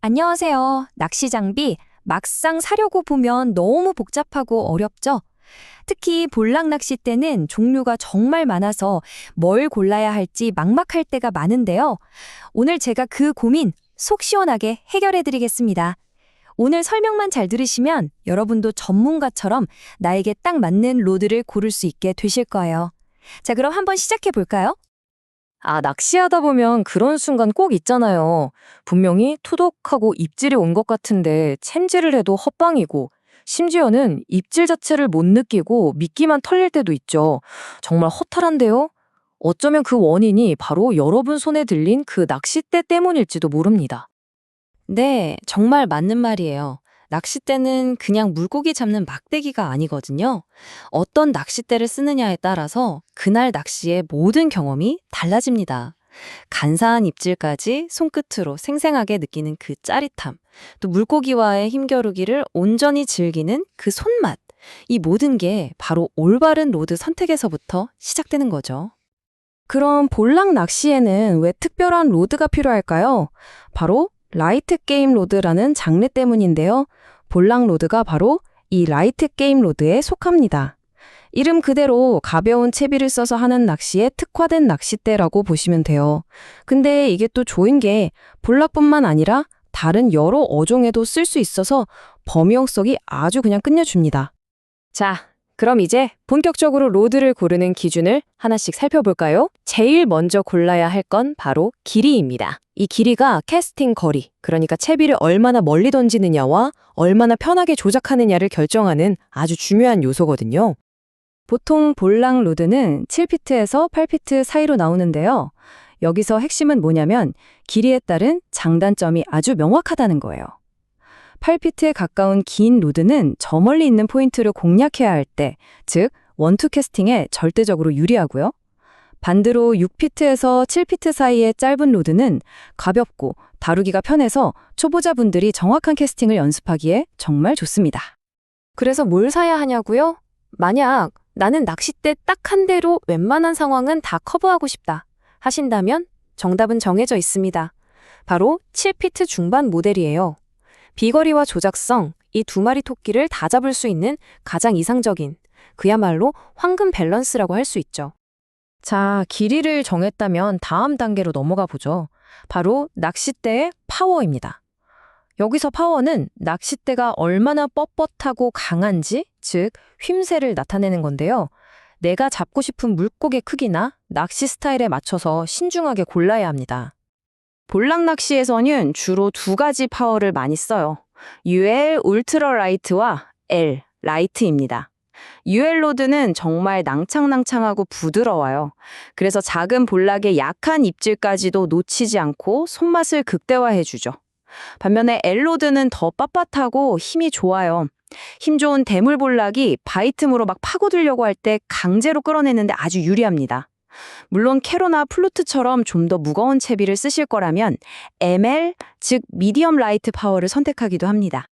안녕하세요. 낚시 장비 막상 사려고 보면 너무 복잡하고 어렵죠? 특히 볼락 낚싯대는 종류가 정말 많아서 뭘 골라야 할지 막막할 때가 많은데요. 오늘 제가 그 고민 속 시원하게 해결해 드리겠습니다. 오늘 설명만 잘 들으시면 여러분도 전문가처럼 나에게 딱 맞는 로드를 고를 수 있게 되실 거예요. 자, 그럼 한번 시작해 볼까요? 아, 낚시하다 보면 그런 순간 꼭 있잖아요. 분명히 투독하고 입질이 온 것 같은데 챔질을 해도 헛방이고, 심지어는 입질 자체를 못 느끼고 미끼만 털릴 때도 있죠. 정말 허탈한데요? 어쩌면 그 원인이 바로 여러분 손에 들린 그 낚싯대 때문일지도 모릅니다. 네, 정말 맞는 말이에요. 낚싯대는 그냥 물고기 잡는 막대기가 아니거든요. 어떤 낚싯대를 쓰느냐에 따라서 그날 낚시의 모든 경험이 달라집니다. 간사한 입질까지 손끝으로 생생하게 느끼는 그 짜릿함, 또 물고기와의 힘겨루기를 온전히 즐기는 그 손맛, 이 모든 게 바로 올바른 로드 선택에서부터 시작되는 거죠. 그럼 볼락 낚시에는 왜 특별한 로드가 필요할까요? 바로 라이트 게임 로드라는 장르 때문인데요. 볼락 로드가 바로 이 라이트 게임 로드에 속합니다. 이름 그대로 가벼운 채비를 써서 하는 낚시에 특화된 낚싯대라고 보시면 돼요. 근데 이게 또 좋은 게 볼락뿐만 아니라 다른 여러 어종에도 쓸 수 있어서 범용성이 아주 그냥 끝내줍니다. 자, 그럼 이제 본격적으로 로드를 고르는 기준을 하나씩 살펴볼까요? 제일 먼저 골라야 할 건 바로 길이입니다. 이 길이가 캐스팅 거리, 그러니까 채비를 얼마나 멀리 던지느냐와 얼마나 편하게 조작하느냐를 결정하는 아주 중요한 요소거든요. 보통 볼랑 로드는 7피트에서 8피트 사이로 나오는데요. 여기서 핵심은 뭐냐면 길이에 따른 장단점이 아주 명확하다는 거예요. 8피트에 가까운 긴 로드는 저 멀리 있는 포인트를 공략해야 할 때, 즉 원투 캐스팅에 절대적으로 유리하고요. 반대로 6피트에서 7피트 사이의 짧은 로드는 가볍고 다루기가 편해서 초보자분들이 정확한 캐스팅을 연습하기에 정말 좋습니다. 그래서 뭘 사야 하냐고요? 만약 나는 낚싯대 딱 한 대로 웬만한 상황은 다 커버하고 싶다 하신다면 정답은 정해져 있습니다. 바로 7피트 중반 모델이에요. 비거리와 조작성, 이 두 마리 토끼를 다 잡을 수 있는 가장 이상적인, 그야말로 황금 밸런스라고 할 수 있죠. 자, 길이를 정했다면 다음 단계로 넘어가 보죠. 바로 낚싯대의 파워입니다. 여기서 파워는 낚싯대가 얼마나 뻣뻣하고 강한지, 즉, 휘임새를 나타내는 건데요. 내가 잡고 싶은 물고기 크기나 낚시 스타일에 맞춰서 신중하게 골라야 합니다. 볼락 낚시에서는 주로 두 가지 파워를 많이 써요. UL 울트라 라이트와 L 라이트입니다. UL 로드는 정말 낭창낭창하고 부드러워요. 그래서 작은 볼락의 약한 입질까지도 놓치지 않고 손맛을 극대화해주죠. 반면에 L 로드는 더 빳빳하고 힘이 좋아요. 힘 좋은 대물 볼락이 바이틈으로 막 파고들려고 할 때 강제로 끌어내는데 아주 유리합니다. 물론 캐로나 플루트처럼 좀 더 무거운 채비를 쓰실 거라면 ML, 즉 미디엄 라이트 파워를 선택하기도 합니다.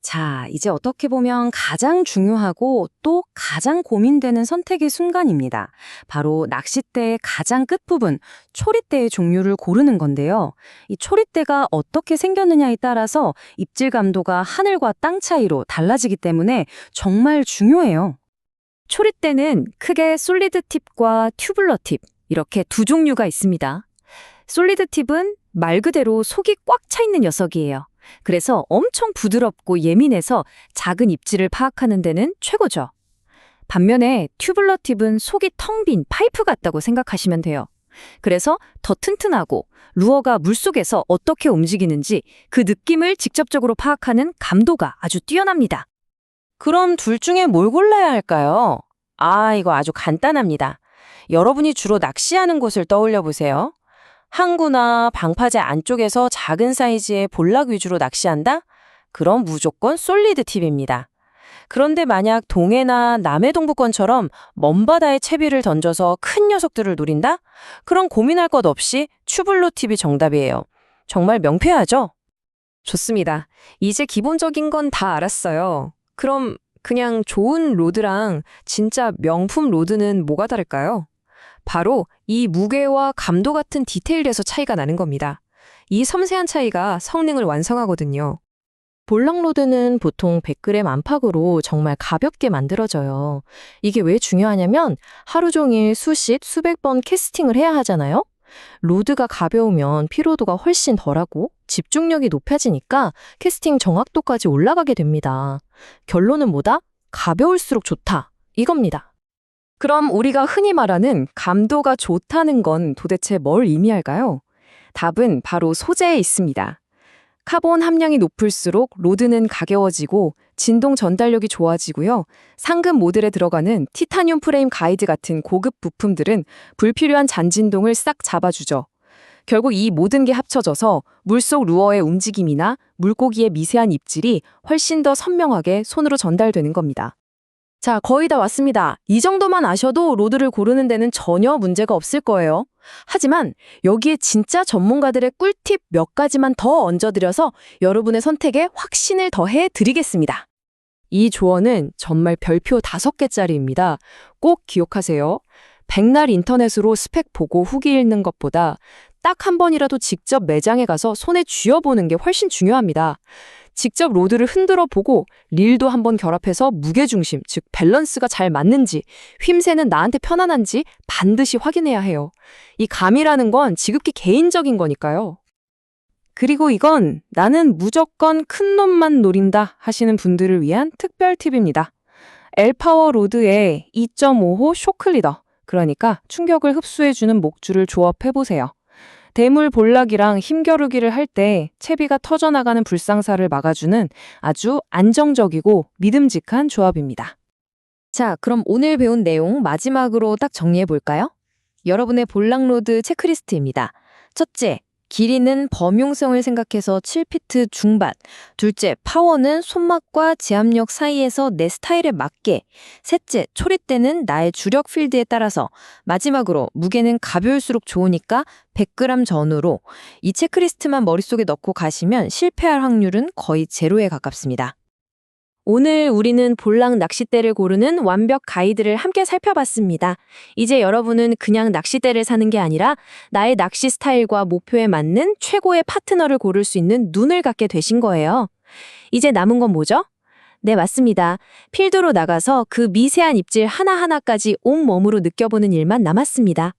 자, 이제 어떻게 보면 가장 중요하고 또 가장 고민되는 선택의 순간입니다. 바로 낚싯대의 가장 끝부분, 초리대의 종류를 고르는 건데요. 이 초리대가 어떻게 생겼느냐에 따라서 입질 감도가 하늘과 땅 차이로 달라지기 때문에 정말 중요해요. 초리대는 크게 솔리드 팁과 튜블러 팁, 이렇게 두 종류가 있습니다. 솔리드 팁은 말 그대로 속이 꽉 차 있는 녀석이에요. 그래서 엄청 부드럽고 예민해서 작은 입질을 파악하는 데는 최고죠. 반면에 튜블러 팁은 속이 텅 빈 파이프 같다고 생각하시면 돼요. 그래서 더 튼튼하고 루어가 물속에서 어떻게 움직이는지 그 느낌을 직접적으로 파악하는 감도가 아주 뛰어납니다. 그럼 둘 중에 뭘 골라야 할까요? 아, 이거 아주 간단합니다. 여러분이 주로 낚시하는 곳을 떠올려 보세요. 항구나 방파제 안쪽에서 작은 사이즈의 볼락 위주로 낚시한다? 그럼 무조건 솔리드 팁입니다. 그런데 만약 동해나 남해 동부권처럼 먼 바다에 채비를 던져서 큰 녀석들을 노린다? 그럼 고민할 것 없이 튜블로 팁이 정답이에요. 정말 명쾌하죠? 좋습니다. 이제 기본적인 건 다 알았어요. 그럼 그냥 좋은 로드랑 진짜 명품 로드는 뭐가 다를까요? 바로 이 무게와 감도 같은 디테일에서 차이가 나는 겁니다. 이 섬세한 차이가 성능을 완성하거든요. 볼락로드는 보통 100g 안팎으로 정말 가볍게 만들어져요. 이게 왜 중요하냐면 하루 종일 수십, 수백 번 캐스팅을 해야 하잖아요. 로드가 가벼우면 피로도가 훨씬 덜하고 집중력이 높아지니까 캐스팅 정확도까지 올라가게 됩니다. 결론은 뭐다? 가벼울수록 좋다. 이겁니다. 그럼 우리가 흔히 말하는 감도가 좋다는 건 도대체 뭘 의미할까요? 답은 바로 소재에 있습니다. 카본 함량이 높을수록 로드는 가벼워지고 진동 전달력이 좋아지고요. 상급 모델에 들어가는 티타늄 프레임 가이드 같은 고급 부품들은 불필요한 잔진동을 싹 잡아주죠. 결국 이 모든 게 합쳐져서 물속 루어의 움직임이나 물고기의 미세한 입질이 훨씬 더 선명하게 손으로 전달되는 겁니다. 자, 거의 다 왔습니다. 이 정도만 아셔도 로드를 고르는 데는 전혀 문제가 없을 거예요. 하지만 여기에 진짜 전문가들의 꿀팁 몇 가지만 더 얹어드려서 여러분의 선택에 확신을 더해 드리겠습니다. 이 조언은 정말 별표 다섯 개짜리입니다. 꼭 기억하세요. 백날 인터넷으로 스펙 보고 후기 읽는 것보다 딱 한 번이라도 직접 매장에 가서 손에 쥐어보는 게 훨씬 중요합니다. 직접 로드를 흔들어 보고 릴도 한번 결합해서 무게중심, 즉 밸런스가 잘 맞는지, 휘임새는 나한테 편안한지 반드시 확인해야 해요. 이 감이라는 건 지극히 개인적인 거니까요. 그리고 이건 나는 무조건 큰 놈만 노린다 하시는 분들을 위한 특별 팁입니다. 엘파워 로드에 2.5호 쇼클리더, 그러니까 충격을 흡수해주는 목줄을 조합해보세요. 대물 볼락이랑 힘겨루기를 할 때 채비가 터져나가는 불상사를 막아주는 아주 안정적이고 믿음직한 조합입니다. 자, 그럼 오늘 배운 내용 마지막으로 딱 정리해 볼까요? 여러분의 볼락로드 체크리스트입니다. 첫째, 길이는 범용성을 생각해서 7피트 중반. 둘째, 파워는 손맛과 제압력 사이에서 내 스타일에 맞게. 셋째, 초리대는 나의 주력 필드에 따라서. 마지막으로, 무게는 가벼울수록 좋으니까 100g 전후로. 이 체크리스트만 머릿속에 넣고 가시면 실패할 확률은 거의 제로에 가깝습니다. 오늘 우리는 볼락 낚싯대를 고르는 완벽 가이드를 함께 살펴봤습니다. 이제 여러분은 그냥 낚싯대를 사는 게 아니라 나의 낚시 스타일과 목표에 맞는 최고의 파트너를 고를 수 있는 눈을 갖게 되신 거예요. 이제 남은 건 뭐죠? 네, 맞습니다. 필드로 나가서 그 미세한 입질 하나하나까지 온몸으로 느껴보는 일만 남았습니다.